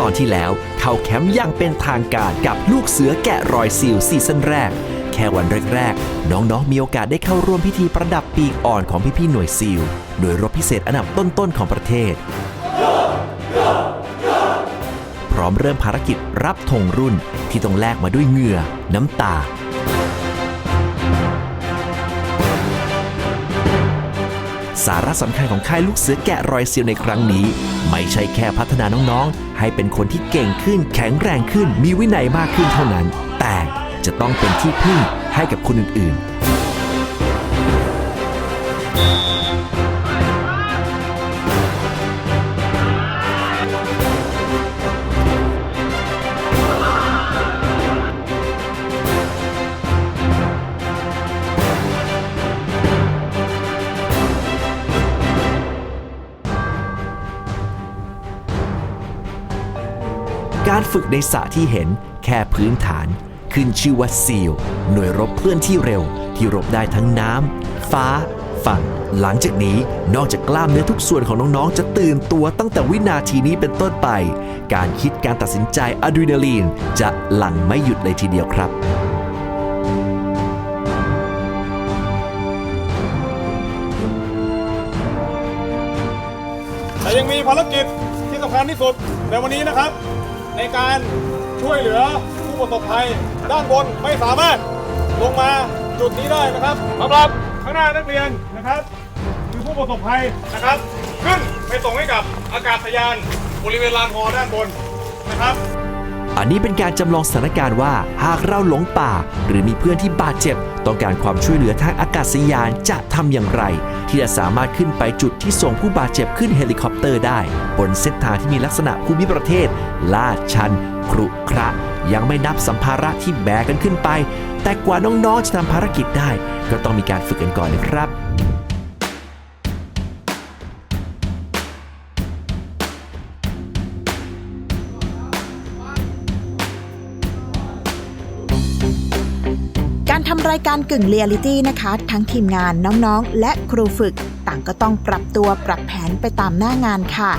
ตอนที่แล้ว เข้าแคมป์อย่างเป็นทางการกับลูกเสือแกะรอยซิลซีซั่นแรก แค่วันแรกๆ น้องๆ มีโอกาสได้เข้าร่วมพิธีประดับปีกอ่อนของพี่ๆหน่วยซิลหน่วยรบพิเศษอันดับต้นๆของประเทศ พร้อมเริ่มภารกิจรับธงรุ่นที่ต้องแลกมาด้วยเหงื่อ น้ำตา สาระสำคัญของค่ายลูกเสือแกะรอยเซียวในครั้งนี้ ไม่ใช่แค่พัฒนาน้องๆ ให้เป็นคนที่เก่งขึ้น แข็งแรงขึ้น มีวินัยมากขึ้นเท่านั้น แต่จะต้องเป็นที่พึ่งให้กับคนอื่นๆ ฝึกในสระที่เห็นแค่พื้นฐาน ขึ้นชื่อว่าซีลหน่วยรบเคลื่อนที่เร็ว ที่รบได้ทั้งน้ำฟ้า ฝั่ง หลังจากนี้นอกจากกล้ามเนื้อทุกส่วนของน้องๆ จะตื่นตัวตั้งแต่วินาทีนี้เป็นต้นไป การคิดการตัดสินใจอะดรีนาลีนจะหลั่งไม่หยุดเลยทีเดียวครับแต่ยังมีภารกิจที่สำคัญที่สุดในวันนี้นะครับ ในการช่วยเหลือผู้ประสบภัยด้านบนไม่สามารถลงมาจุดนี้ได้นะครับสำหรับข้างหน้านักเรียนนะครับคือผู้ประสบภัยนะครับ ขึ้นไปส่งให้กับอากาศยานบริเวณลานฮอด้านบนนะครับอันนี้เป็นการจำลองสถานการณ์ว่าหากเราหลงป่า หรือมีเพื่อนที่บาดเจ็บ ต้องการความช่วยเหลือทางอากาศยานจะทำอย่างไร ที่จะสามารถขึ้นไปจุดที่ส่งผู้บาดเจ็บขึ้นเฮลิคอปเตอร์ได้ บนเส้นทางที่มีลักษณะภูมิประเทศ ลาดชันครุขระยังไม่นับสัมภาระที่แบกกันขึ้นไป แต่กว่าน้องๆจะทำภารกิจได้ ก็ต้องมีการฝึกกันก่อนเลยครับ ทำรายการกึ่งเรียลิตี้นะคะ ทั้งทีมงานน้องๆ และครูฝึก ต่างก็ต้องปรับตัวปรับแผนไปตามหน้างานค่ะ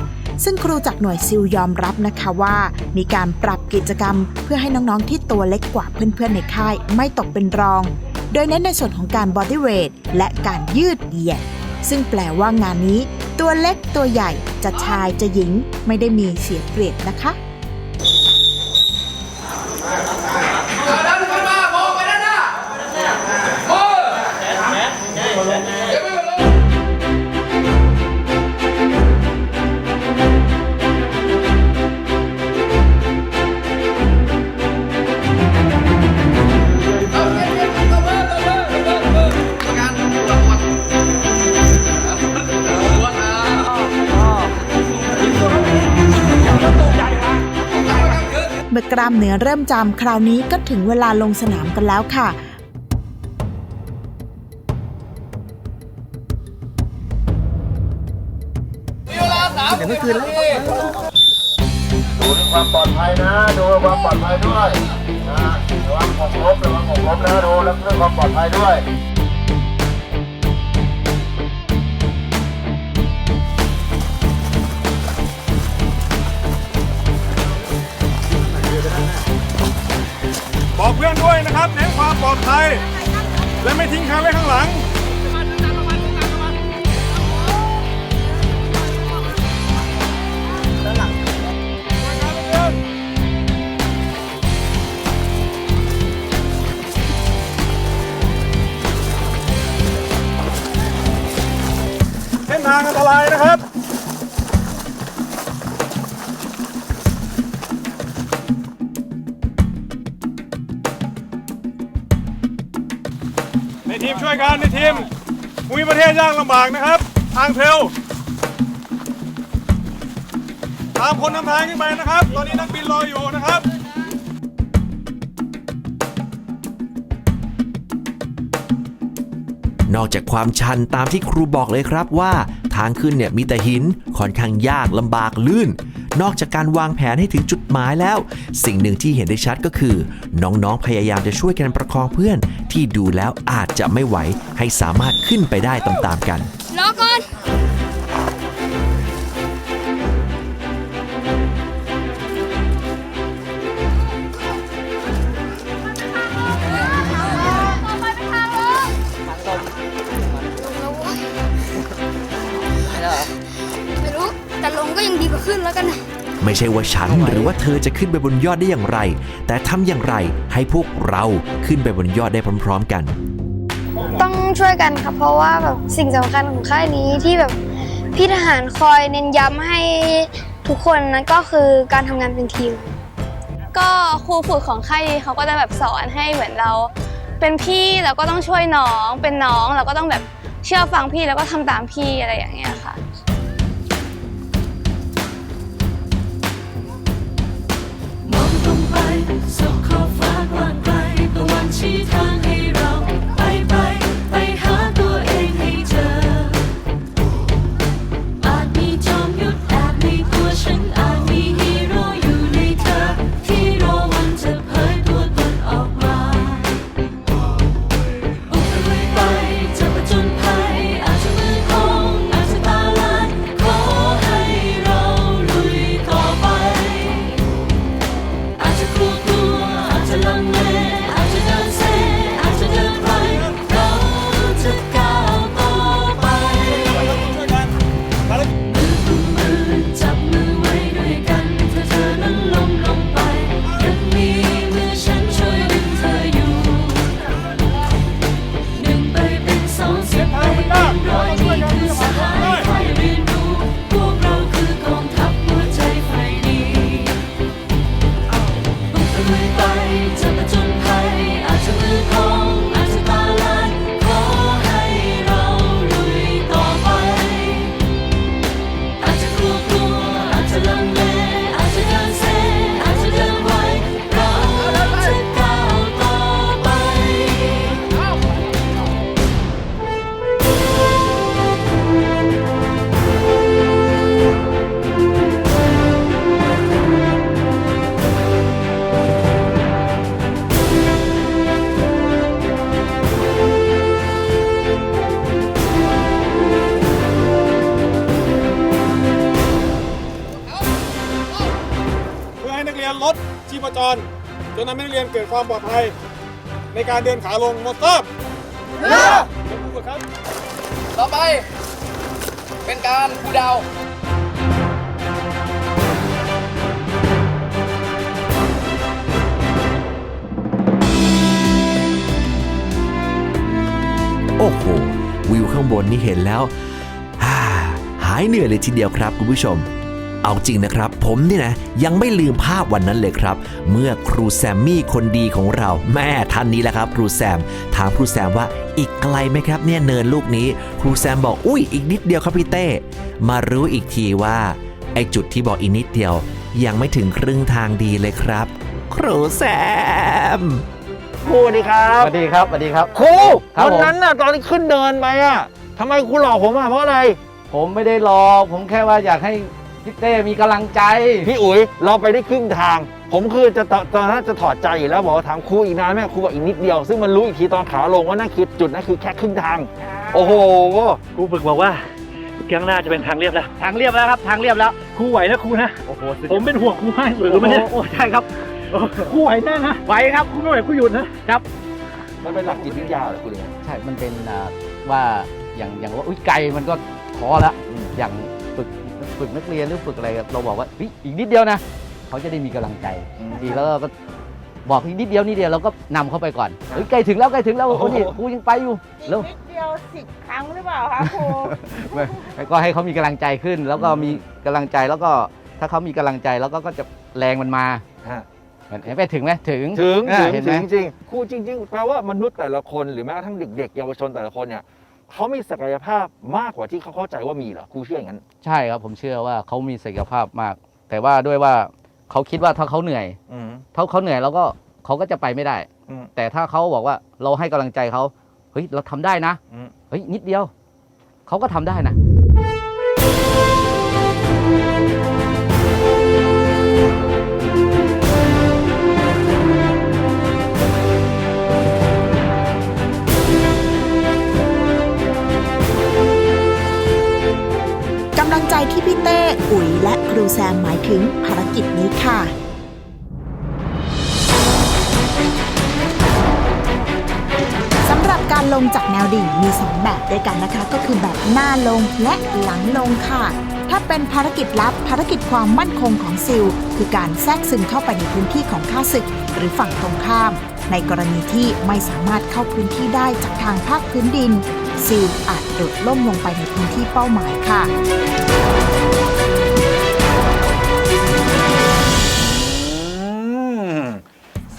ซึ่งครูจากหน่วยซิลยอมรับนะคะว่า มีการปรับกิจกรรม เพื่อให้น้องๆที่ตัวเล็กกว่าเพื่อนๆในค่าย ไม่ตกเป็นรอง โดยเน้นในส่วนของการบอดี้เวทและการยืดเหยียดซึ่งแปลว่างานนี้ ตัวเล็กตัวใหญ่จะชายจะหญิงไม่ได้มีเสียเปรียบนะคะ เมื่อกล้ามเนื้อเริ่มจำคราวนี้ก็ถึงเวลาลงสนามกันแล้วค่ะดูเรื่องความปลอดภัยนะ ดูความปลอดภัยด้วยนะระวังหกล้มระวังหกล้มนะดูแล้วเรื่องความปลอดภัยด้วย ด้วยนะครับ เน้นความปลอดภัย และไม่ทิ้งใครไว้ข้างหลัง วยกันในทีมภูมิประเทศยากลำบากนะครับ ทางเทรลตามคนนำทางขึ้นไปนะครับ ตอนนี้นักบินรออยู่นะครับนอกจากความชันตามที่ครูบอกเลยครับว่า ทางขึ้นเนี่ยมีแต่หินค่อนข้างยากลำบากลื่น นอกจากการวางแผนให้ถึงจุดหมายแล้ว สิ่งหนึ่งที่เห็นได้ชัดก็คือ น้องๆพยายามจะช่วยกันประคองเพื่อน ที่ดูแล้วอาจจะไม่ไหวให้สามารถขึ้นไปได้ตามๆกันรอก่อน ขึ้นแล้วกันนะไม่ใช่ว่าฉันหรือว่าเธอจะขึ้นไปบนยอดได้อย่างไร แต่ทำอย่างไรให้พวกเราขึ้นไปบนยอดได้พร้อม ๆ กัน ต้องช่วยกันครับเพราะว่าแบบสิ่งสำคัญของค่ายนี้ที่แบบพี่ทหารคอยเน้นย้ำให้ทุกคนนั้นก็คือการทำงานเป็นทีม ก็ครูฝึกของค่ายนี้เขาก็จะแบบสอนให้เหมือนเรา เป็นพี่เราก็ต้องช่วยน้อง เป็นน้องเราก็ต้องแบบเชื่อฟังพี่แล้วก็ทำตามพี่อะไรอย่างเงี้ยค่ะ ชีพจร จนทำให้นักเรียนเกิดความปลอดภัย ในการเดินขาลงหมดทราบเรือผู้ฝึกครับ ต่อไป เป็นการคูลดาวน์โอ้โห วิวข้างบนนี่เห็นแล้วฮ่าหายเหนื่อยเลยทีเดียวครับคุณผู้ชม เอาจริงนะครับ ผมนี่นะยังไม่ลืมภาพวันนั้นเลยครับ เมื่อครูแซมมี่คนดีของเรา แม่ท่านนี้แหละครับ ครูแซม ถามครูแซมว่าอีกไกลไหมครับ เนี่ยเนินลูกนี้ ครูแซมบอกอุ้ยอีกนิดเดียวครับพี่เต้ มารู้อีกทีว่าไอจุดที่บอกอีกนิดเดียว ยังไม่ถึงครึ่งทางดีเลยครับ ครูแซมครูสวัสดีครับสวัสดีครับสวัสดีครับครูครับวันผม นั้นน่ะตอนที่ขึ้นเดินไปอะทำไมครูหลอกผมอะเพราะอะไร ผมไม่ได้รอ ผมแค่ว่าอยากให้ พี่เต้มีกำลังใจ พี่อุ๋ยเราไปได้ครึ่งทาง ผมคือจะตตอนนั้นจะถอดใจอยู่แล้วบอกว่าถามครูอีกนานไหมครูบอกอีกนิดเดียว ซึ่งมันรู้อีกทีตอนขาลงว่านั่นคือจุดนั้นคือแค่ครึ่งทาง โอ้โหครูฝึกบอกว่าข้างหน้าจะเป็นทางเรียบแล้ว ทางเรียบแล้วครับ ทางเรียบแล้วครูไหวนะครูนะโอ้โหสุดผมเป็นห่วงครูมากเลยรู้ไหมเนี่ยโอ้ใช่ครับครูไหวแน่นะไหวครับครูไม่ไหวครูหยุดนะมันเป็นหลักจิตวิทยาเหรอครูเนี่ยใช่มันเป็นอ่าว่าอย่างอย่างว่าอุ้ยไกลมันก็ท้อแล้วอืมอย่าง ฝึกฝึกนักเรียนหรือฝึกอะไรเราบอกว่าเฮ้ยอีกนิดเดียวนะเขาจะได้มีกำลังใจดีแล้วก็บอกอีกนิดเดียวนิดเดียวเราก็นำเข้าไปก่อนเฮ้ยใกล้ถึงแล้วใกล้ถึงแล้วโอ้โหนี่ครูยังไปอยู่แล้วนิดเดียวสิบครั้งหรือเปล่าคะครูไม่ไม่ก็ให้เขามีกำลังใจขึ้น แล้วก็มีกำลังใจแล้วก็ถ้าเขามีกำลังใจแล้วก็ก็จะแรงมันมาฮะเห็นไหมถึงไหมถึงถึงอ่าถึงเห็นไหมถึงจริงครูจริง ๆ แปลว่ามนุษย์แต่ละคนหรือแม้กระทั่งเด็กๆเยาวชนแต่ละคนเนี่ย เขามีศักยภาพมากกว่าที่เขาเข้าใจว่ามีเหรอครูเชื่ออย่างนั้น ใช่ครับผมเชื่อว่าเขามีศักยภาพมาก แต่ว่าด้วยว่าเขาคิดว่าถ้าเขาเหนื่อยอืม ถ้าเขาเหนื่อยแล้วก็เขาก็จะไปไม่ได้ อืม แต่ถ้าเขาบอกว่าเราให้กำลังใจเขาเฮ้ยเราทำได้นะอืม เฮ้ยนิดเดียวเขาก็ทำได้นะ ที่พี่เต้อุ๋ยและครูแซมหมายถึงภารกิจนี้ค่ะ สำหรับการลงจากแนวดิ่งมี 2 แบบด้วยกันนะคะ ก็คือแบบหน้าลงและหลังลงค่ะ ถ้าเป็นภารกิจลับภารกิจความมั่นคงของซิล คือการแทรกซึมเข้าไปในพื้นที่ของข้าศึก หรือฝั่งตรงข้าม ในกรณีที่ไม่สามารถเข้าพื้นที่ได้จากทางภาคพื้นดิน ซิลอาจโดดล่มลงไปในพื้นที่เป้าหมายค่ะ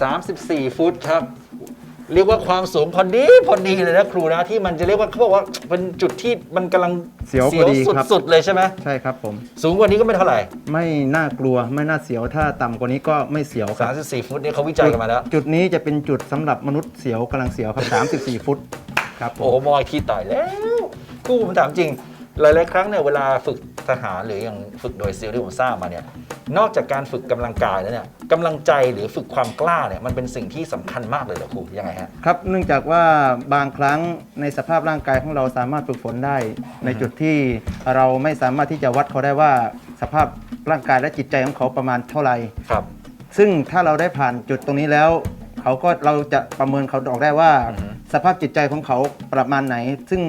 สามสิบสี่ฟุตครับ เรียกว่าความสูงพอดีพอดีเลยนะครูนะที่มันจะเรียกว่าเขาบอกว่าเป็นจุดที่มันกำลังเสียวพอดีครับ สุดๆเลยใช่ไหมใช่ครับผม สูงกว่านี้ก็ไม่เท่าไหร่ไม่น่ากลัวไม่น่าเสียวถ้าต่ำกว่านี้ก็ไม่เสียวคสารัมบสิบสี่ฟุตนี่เขาวิจัยกันมาแล้ว จุดนี้จะเป็นจุดสำหรับมนุษย์เสียวกำลังเสียวครับ 34 ฟุตครับผโอ้โหมมอยทีต่อยแล้วครูผมถามจริง หลายๆครั้งเนี่ยเวลาฝึกทหารหรืออย่างฝึกโดยซิลที่ผมทราบมาเนี่ยนอกจากการฝึกกำลังกายแล้วเนี่ยกำลังใจหรือฝึกความกล้าเนี่ยมันเป็นสิ่งที่สำคัญมากเลยเหรอครูยังไงฮะครับเนื่องจากว่าบางครั้งในสภาพร่างกายของเราสามารถฝึกฝนได้ ในจุดที่เราไม่สามารถที่จะวัดเขาได้ว่าสภาพร่างกายและจิตใจของเขาประมาณเท่าไหร่ครับ ซึ่งถ้าเราได้ผ่านจุดตรงนี้แล้วเขาก็เราจะประเมินเขาออกได้ว่าอือฮึสภาพจิตใจของเขาประมาณไหน ซึ่ง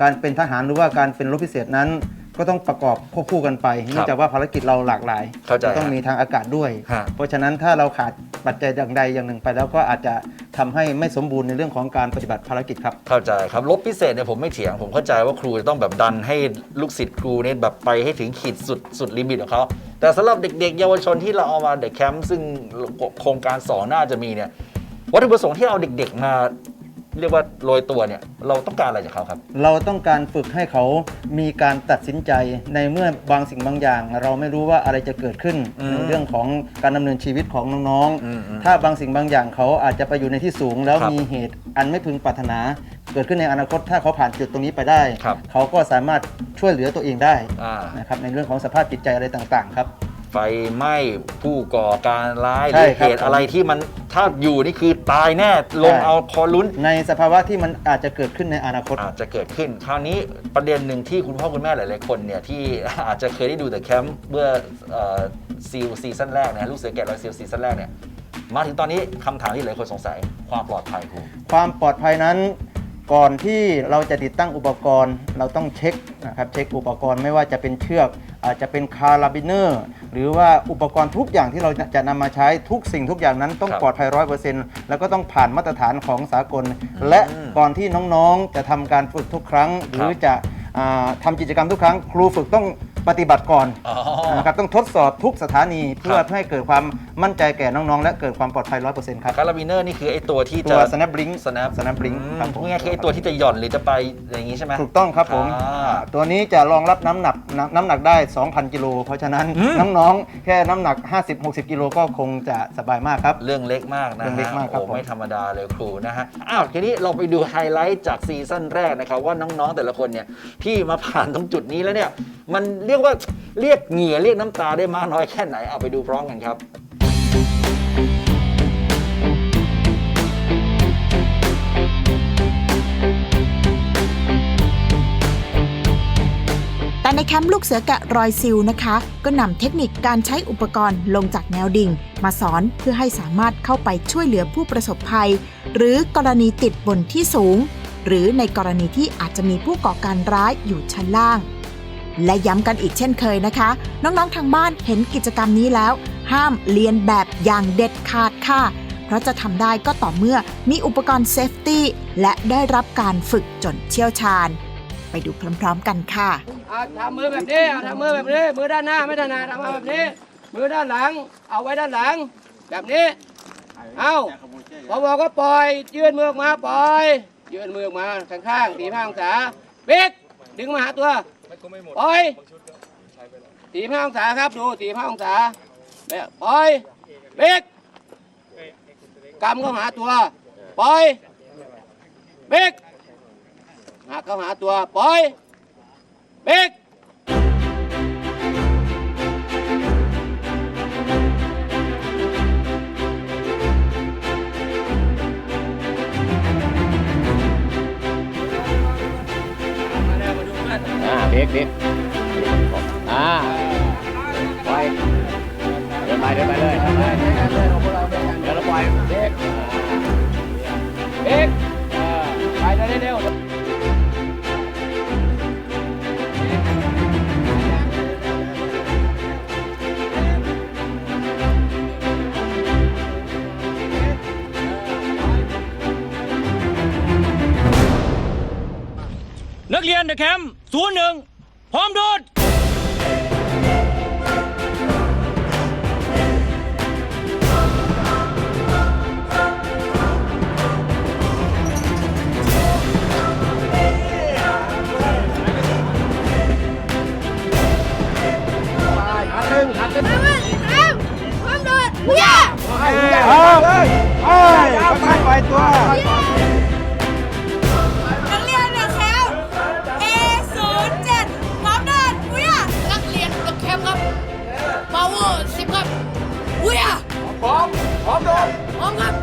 การเป็นทหารหรือว่าการเป็นรบพิเศษนั้น ก็ต้องประกอบควบคู่กันไปเนื่องจากว่าภารกิจเราหลากหลายเข้าใจต้องฮะมีทางอากาศด้วย ฮะ เพราะฉะนั้นถ้าเราขาดปัจจัยอย่างใดอย่างหนึ่งไป แล้วก็อาจจะทำให้ไม่สมบูรณ์ในเรื่องของการปฏิบัติภารกิจครับ เข้าใจครับลบพิเศษเนี่ยผมไม่เถียง ผมเข้าใจว่าครูจะต้องแบบดันให้ลูกศิษย์ครูเนี่ยแบบไปให้ถึงขีดสุดสุดลิมิตของเขา แต่สำหรับเด็กๆ เยาวชนที่เราเอามาเด็กแคมป์ซึ่งโครงการสองน่าจะมีเนี่ยวัตถุประสงค์ที่เอาเด็กๆมา เรียกว่าโรยตัวเนี่ยเราต้องการอะไรจากเขาครับ เราต้องการฝึกให้เขามีการตัดสินใจในเมื่อบางสิ่งบางอย่าง เราไม่รู้ว่าอะไรจะเกิดขึ้นอืมในเรื่องของการดำเนินชีวิตของน้องอืมอืมๆ ถ้าบางสิ่งบางอย่างเขาอาจจะไปอยู่ในที่สูง แล้วครับมีเหตุอันไม่พึงปรารถนา เกิดขึ้นในอนาคตถ้าเขาผ่านจุดตรงนี้ไปได้ ครับ เขาก็สามารถช่วยเหลือตัวเองได้อ่า นะครับในเรื่องของสภาพจิตใจอะไรต่างๆครับ ไฟไหม้ผู้ก่อการร้ายหใช่รือครัเหบตุอะไรที่มันถ้าอยู่นี่คือตายแน่ลงใช่ เอาคอลุ้น ในสภาวะที่มันอาจจะเกิดขึ้นในอนาคต อาจจะเกิดขึ้น คราวนี้ประเด็นหนึ่งที่คุณพ่อคุณแม่หลาย ๆ คนเนี่ยที่ อาจจะเคยได้ดูแต่แคมป์เมื่อซีลซีซั่นแรกเนี่ยลูกเสือแกะรอยซีลซีซั่นแรกเนี่ยมาถึงตอนนี้คำถามที่หลายคนสงสัยความปลอดภัยครู ความปลอดภัยนั้น ก่อนที่เราจะติดตั้งอุปกรณ์ เราต้องเช็คนะครับเช็คอุปกรณ์ไม่ว่าจะเป็นเชือกอาจจะเป็นคาราบิเนอร์ หรือว่าอุปกรณ์ทุกอย่างที่เราจะนำมาใช้ทุกสิ่งทุกอย่างนั้นต้องครับปลอดภัยร้อยเปอร์เซ็นต์แล้วก็ต้องผ่านมาตรฐานของสากล และก่อนที่น้องๆจะทำการฝึกทุกครั้ง หรือจะอ่าทำกิจกรรมทุกครั้ง ครูฝึกต้อง ปฏิบัติก่อนอ๋อ นะครับต้องทดสอบทุกสถานีเพื่อครับให้เกิดความมั่นใจแก่น้องๆ และเกิดความปลอดภัยร้อยเปอร์เซ็นต์ครับ คาราบิเนอร์นี่คือไอ้ตัวที่ตัจะ ว snap blink snap snap blink อืมครับผม พูดง่ายๆคือไอ้ตัวที่จะหย่อนหรือจะไปอย่างนี้ใช่ไหม ถูกต้องครับผมอ่าอ่าตัวนี้จะรองรับน้ำหนักน้ำน้ำหนักได้ 2,000 กิโล เพราะฉะนั้นอืม น้องๆ แค่น้ำหนัก 50-60 กิโลก็คงจะสบายมากครับ เรื่องเล็กมากนะเรื่องฮะเล็กมากครับโอ้ผม ไม่ธรรมดาเลยครูนะฮะ อ้าวทีนี้เราไปดูไฮไลท์จากซีซั่นแรกนะครับ ว่าน้องๆแต่ละคนเนี่ยที่มาผ่านตรงจุดนี้แล้วเนี่ย มันเรียกียกว่าเรียกเหงื่อเรียกน้ำตาได้มากน้อยแค่ไหนเอาไปดูพร้อมกันครับแต่ในแคมป์ลูกเสือแกะรอยซิลนะคะ ก็นำเทคนิคการใช้อุปกรณ์ลงจากแนวดิ่ง มาสอนเพื่อให้สามารถเข้าไปช่วยเหลือผู้ประสบภัย หรือกรณีติดบนที่สูง หรือในกรณีที่อาจจะมีผู้ก่อการร้ายอยู่ชั้นล่าง และย้ำกันอีกเช่นเคยนะคะ น้องๆทางบ้านเห็นกิจกรรมนี้แล้ว ห้ามเลียนแบบอย่างเด็ดขาดค่ะ เพราะจะทำได้ก็ต่อเมื่อมีอุปกรณ์เซฟตี้และได้รับการฝึกจนเชี่ยวชาญ ไปดูพร้อมๆกันค่ะอาทำมือแบบนี้อาทำมือแบบนี้ มือด้านหน้าไม่ถนัดทำมาแบบนี้ มือด้านหลัง เอาไว้ด้านหลัง แบบนี้ เอาพอบอกก็ปล่อย ยื่นมือออกมาปล่อย ยื่นมือออกมาข้างๆสี่ห้าองศาเบรกดึงมาหาตัว ปล่อยสี่ห้าองศาครับดูสี่ห้าองศาแบบปล่อยเบรกกำเข้าหาตัว ปล่อยเบรกหักเข้าหาตัว ปล่อยเบรก ล็กนิดอ่าปล่อยเดินไปเดินไปเลยเดินไปเดินไปเลยของพวกเรเดินกันเดี๋ยวเราปล่อยเล็กเล็กไปเร็วเร็วนักเรียนเดอะแคมป์ศูนย์หนึ่ง พร้อมโดดนัก พร้อมพร้อมเดินพร้อมครับ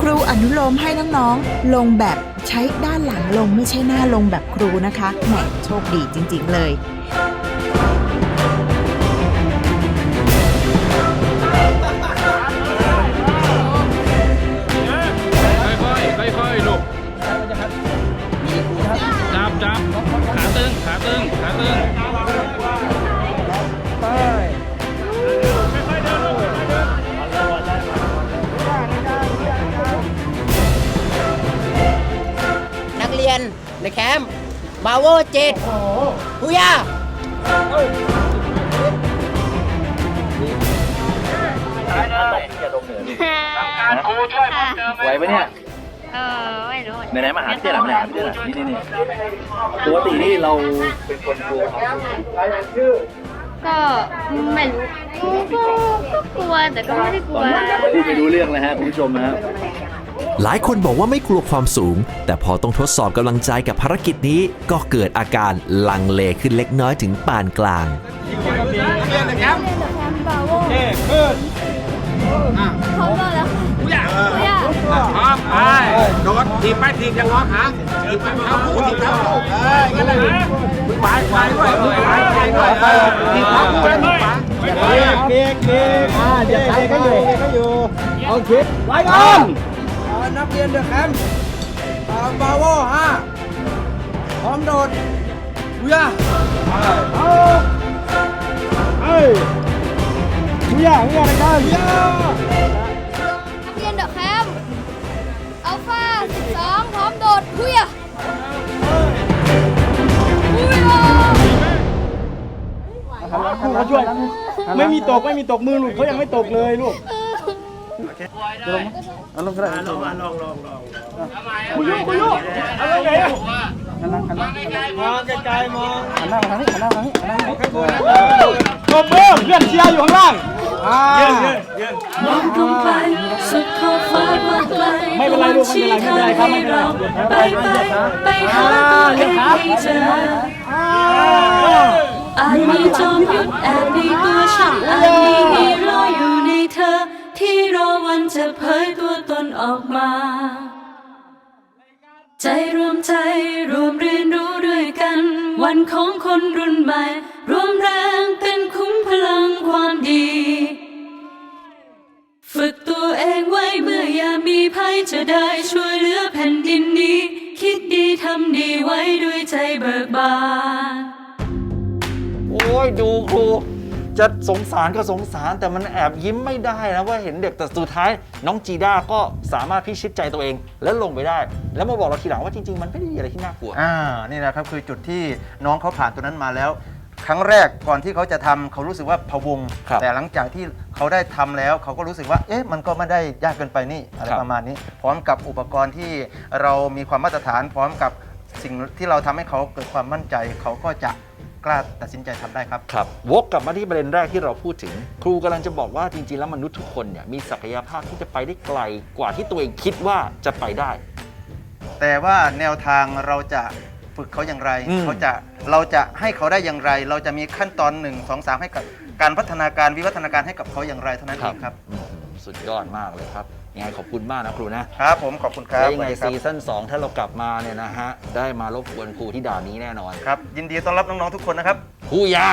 ครูอนุโลมให้น้องๆ ลงแบบใช้ด้านหลังลงไม่ใช่หน้าลงแบบครูนะคะแหมโชคดีจริง ๆ เลยค่อยๆค่อยๆลูกจับจับขาตึง ขาตึง ขาตึง ในแคมป์บาวเวอร์เจ็ดฮูยาไหวปะเนี่ย เออไม่รู้ไหนๆมาหาพี่เจ๊หลังไหนหาพี่เจ๊หลังนี่นี่นี่ปกตินี่เราเป็นคนกลัวเขาก็ไม่รู้ก็ก็กลัวแต่ก็ไม่ได้กลัวพูดไม่รู้เรื่องนะฮะคุณผู้ชมนะฮะ หลายคนบอกว่าไม่กลัวความสูง แต่พอต้องทดสอบกำลังใจกับภารกิจนี้ ก็เกิดอาการลังเลขึ้นเล็กน้อยถึงปานกลางพร้อมแล้วค่ะพร้อมไปโดดทีบไปทีบยังงอขาทีบไปเท้าคู่ทีบเท้าคู่เอ้ยงั้นเลยมือขวาขวาด้วยมือขวาขวาด้วยทีบเท้าคู่แล้วมือขวาเบรกเบรกอ่าเดี๋ยวเบรกก็อยู่เบรกก็อยู่โอเคไว้ก่อน นักเรียนเดอะแคมป์บาวโวห้าพร้อมโดดเวียเอ้ยเวียเวียนะครับเวียนักเรียนเดอะแคมป์อัลฟา12 พร้อมโดดคุยอะคุยอะเขาช่วย ไม่มีตก ไม่มีตกมือหลุดเขายังไม่ตกเลยลูก เอาลงก็ได้ลงลงลงลงคุยคุยเอาลงไหนอะหันหน้าหันหน้ามองไกลๆมองหันหน้ามาทางนี้หันหน้ามาทางนี้หันหน้ามาทางนี้ตบมือเพื่อนเชียร์อยู่ข้างล่างยืนยืนยืนมองลงไปสุดขอบฟ้ากว้างไกลไม่เป็นไรลูกไม่เป็นไรไม่เป็นไรครับไม่เป็นไรไปไปไปหาตัวเองให้เจออาจมีจอมยุทธแอบในตัวฉันอาจมีฮีโร่อยู่ในเธอ ที่รอวันจะเผยตัวตนออกมา ใจรวมใจรวมเรียนรู้ด้วยกัน วันของคนรุ่นใหม่ รวมแรงเป็นคุ้มพลังความดี ฝึกตัวเองไว้เมื่อยามมีภัยจะได้ช่วยเหลือแผ่นดินนี้ คิดดีทำดีไว้ด้วยใจเบิกบาน โอ้ย ดูครู จะสงสารก็สงสารแต่มันแอบยิ้มไม่ได้นะว่าเห็นเด็กแต่สุดท้าย น้องจีด้าก็สามารถพิชิตใจตัวเอง แล้วลงไปได้ แล้วมาบอกเราทีหลังว่าจริง ๆ มันไม่ได้มีอะไรที่น่ากลัว อ่า นี่นะครับคือจุดที่น้องเขาผ่านตัวนั้นมาแล้ว ครั้งแรกก่อนที่เขาจะทำเขารู้สึกว่าพะวง ครับแต่หลังจากที่เขาได้ทำแล้วเขาก็รู้สึกว่า เอ๊ะ มันก็ไม่ได้ยากเกินไปนี่อะไรครับ ประมาณนี้ พร้อมกับอุปกรณ์ที่เรามีความมาตรฐาน พร้อมกับสิ่งที่เราทำให้เขาเกิดความมั่นใจเขาก็จะ กล้าตัดสินใจทำได้ครับ ครับ วกกลับมาที่ประเด็นแรกที่เราพูดถึง ครูกำลังจะบอกว่าจริงๆ แล้วมนุษย์ทุกคนเนี่ยมีศักยภาพที่จะไปได้ไกลกว่าที่ตัวเองคิดว่าจะไปได้ แต่ว่าแนวทางเราจะฝึกเขาอย่างไรอืมเขาจะเราจะให้เขาได้อย่างไร เราจะมีขั้นตอน1 2 3ให้กับการพัฒนาการวิวัฒนาการให้กับเขาอย่างไรเท่านั้นเองครับอืมสุดยอดมากเลยครับ ยังไงขอบคุณมากนะครูนะครับผมขอบคุณครัแล้บวยังไงสวัสซีดีครับซั่น2ถ้าเรากลับมาเนี่ยนะฮะได้มารบกวนครูที่ด่านนี้แน่นอนครับ ยินดีต้อนรับน้องๆทุกคนนะครับครูยา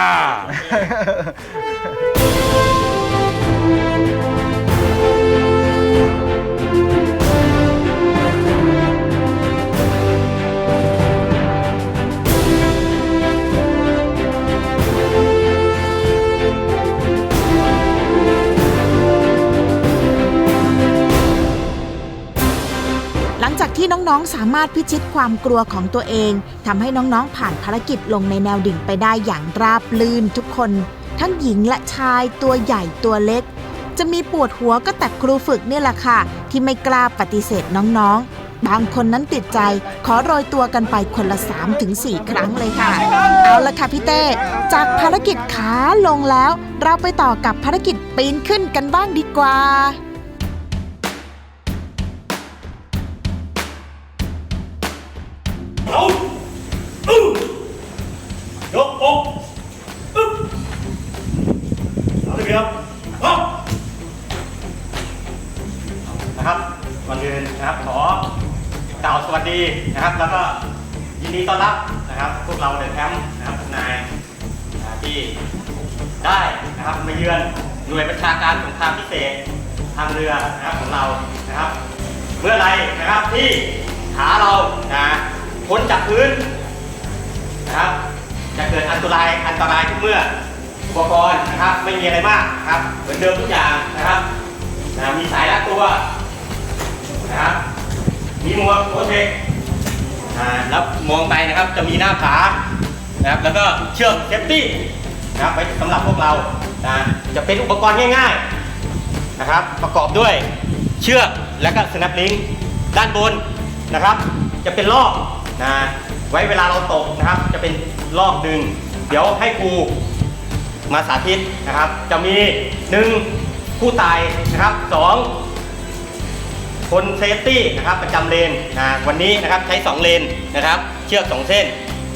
จากที่น้องๆ สามารถพิชิตความกลัวของตัวเองทำให้น้องๆ ผ่านภารกิจลงในแนวดิ่งไปได้อย่างราบลื่นทุกคน ทั้งหญิงและชายตัวใหญ่ตัวเล็ก จะมีปวดหัวก็แต่ครูฝึกเนี่ยแหละค่ะ ที่ไม่กล้าปฏิเสธน้องๆ บางคนนั้นติดใจขอโรยตัวกันไปคนละ 3-4 ครั้งเลยค่ะ เอาละค่ะพี่เต้จากภารกิจขาลงแล้ว เราไปต่อกับภารกิจปีนขึ้นกันบ้างดีกว่า นะครับ แล้วก็ยินดีต้อนรับนะครับพวกเราเดอะแคมป์นะครับทนายที่ได้นะครับมาเยือนหน่วยประชาการสงครามพิเศษทางเรือนะครับของเรานะครับเมื่อไรนะครับที่ขาเรานะพ้นจากพื้นนะครับจะเกิดอันตรายอันตรายทุกเมื่ออุปกรณ์นะครับไม่มีอะไรมากครับเหมือนเดิมทุกอย่างนะครับนะมีสายรัดตัวนะครับมีหมวกโคเทค อ่าแล้วมองไปนะครับจะมีหน้าผานะครับแล้วก็เชือกเซฟตี้นะครับไว้สำหรับพวกเรานะจะเป็นอุปกรณ์ง่ายๆนะครับ ประกอบด้วยเชือกและก็สแนปลิงด้านบนนะครับ จะเป็นลอกนะไว้เวลาเราตกนะครับ จะเป็นลอกดึง เดี๋ยวให้ครูมาสาธิตนะครับ จะมีหนึ่งผู้ตายนะครับสอง คนเซฟตี้นะครับประจำเลนนะวันนี้นะครับใช้ 2 เลนนะครับ เชือก 2 เส้น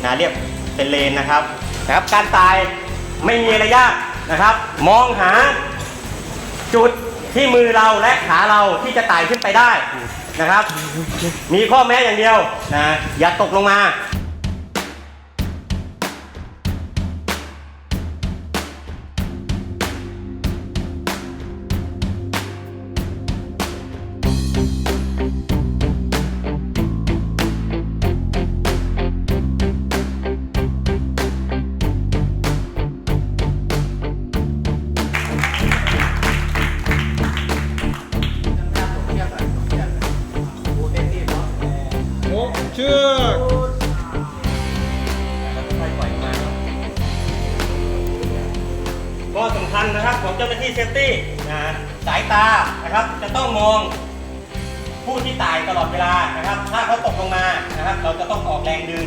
นะเรียกเป็นเลนนะครับนะครับการตายไม่มีอะไรยากนะครับ มองหาจุดที่มือเราและขาเราที่จะไต่ขึ้นไปได้นะครับ มีข้อแม้อย่างเดียวนะอย่าตกลงมา งมานะครับ เราจะต้องออกแรงดึง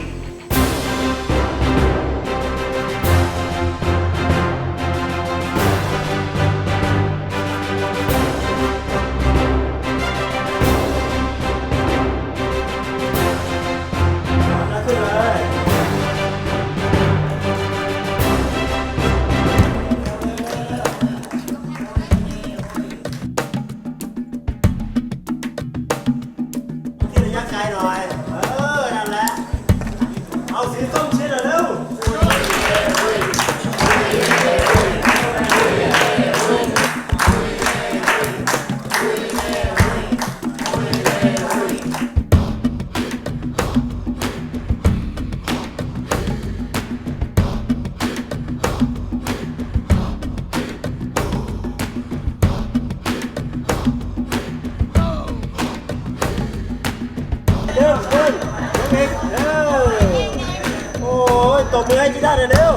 บมือให้จีด้าหน่อยเร็ว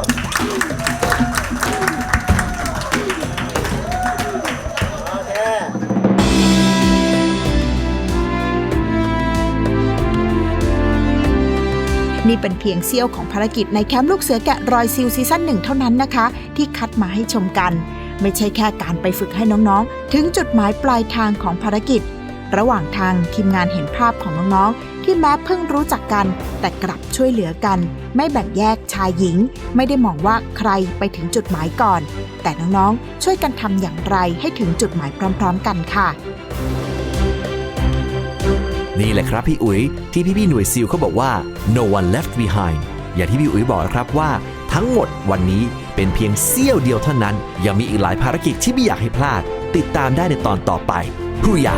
โอเคนี่เป็นเพียงเสี้ยวของภารกิจในแคมป์ลูกเสือแกะรอยซิลซีซั่นหนึ่งเท่านั้นนะคะ ที่คัดมาให้ชมกัน ไม่ใช่แค่การไปฝึกให้น้องๆ ถึงจุดหมายปลายทางของภารกิจ ระหว่างทางทีมงานเห็นภาพของน้องๆ ที่แม้เพิ่งรู้จักกัน แต่กลับช่วยเหลือกัน ไม่แบ่งแยกชายหญิง ไม่ได้มองว่าใครไปถึงจุดหมายก่อน แต่น้องๆ ช่วยกันทำอย่างไรให้ถึงจุดหมายพร้อม ๆ กันค่ะ นี่แหละครับพี่อุ๋ยที่พี่ๆหน่วยซิลเขาบอกว่า no one left behind อย่างที่พี่อุ๋ยบอกนะครับว่าทั้งหมดวันนี้เป็นเพียงเสี้ยวเดียวเท่านั้น ยังมีอีกหลายภารกิจที่ไม่อยากให้พลาด ติดตามได้ในตอนต่อไปผู้ยา